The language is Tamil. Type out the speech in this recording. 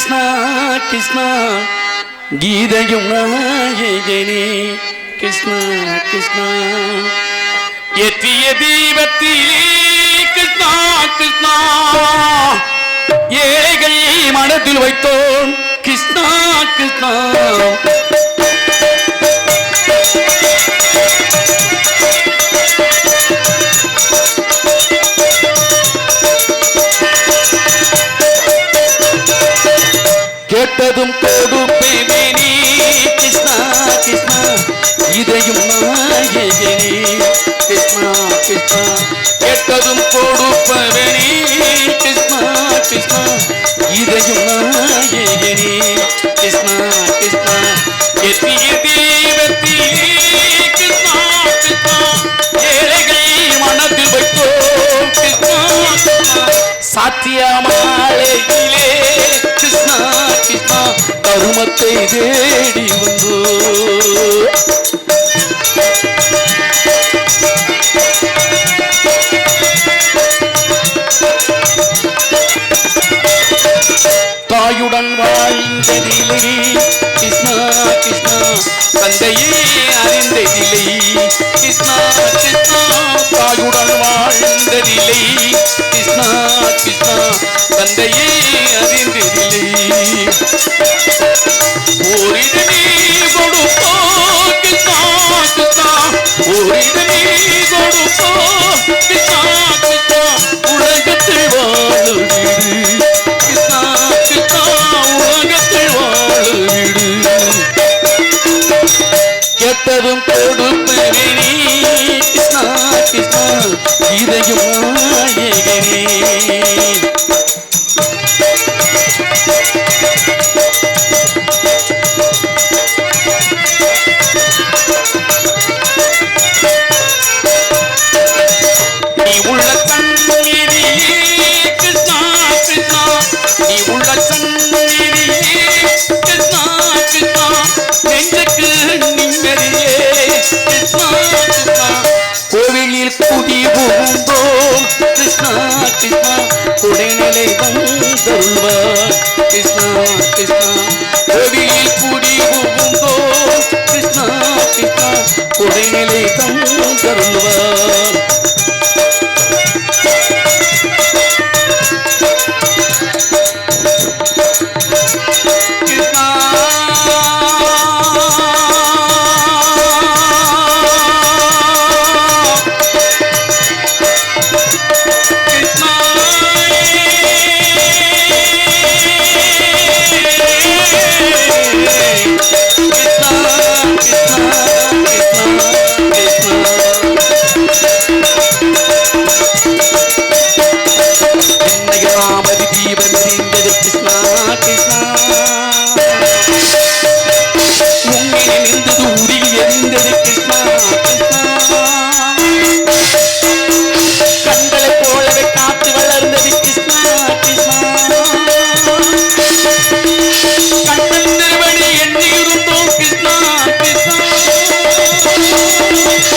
கிருஷ்ணா கிருஷ்ணா கீதையும் நாயகனே கிருஷ்ணா கிருஷ்ணா. எத்திய தீபத்திலே கிருஷ்ணா கிருஷ்ணா. ஏழைகள் மனத்தில் வைத்தோன் கிருஷ்ணா கிருஷ்ணா. கேட்டதும் கொடுப்பேனே நீ. கிருஷ்ணா கிருஷ்ணா இதையும் நாயகனே கிருஷ்ணா கிருஷ்ணா கேட்டதும் கொடுப்பவனே சாத்திய கிருஷ்ணா கிருஷ்ணா தருமத்தை தேடி வந்தோ. தாயுடன் வாழ்ந்ததிலே கிருஷ்ணா கிருஷ்ணா தந்தையே அறிந்ததிலே கிருஷ்ணா கிருஷ்ணா தாயுடன் வாழ்ந்ததிலே கிருஷ்ணா கிருஷ்ணா தந்தையே அறிந்ததில்லை ஓரிடமே கொடுப்போ கிருஷ்ணா கிருஷ்ணா ஓரிடமே கொடுப்போ கிருஷ்ணா கிருஷ்ணா உலகத்தில் வாழுவீடு உலகத்தில் வாழுவீடு கிருஷ்ணா கிருஷ்ணா இதையும் நாயகனே கோவிலில் குடி புகுந்தோம். கிருஷ்ணா கிருஷ்ணா குடைநிலை வந்தருள்வார். கிருஷ்ணா.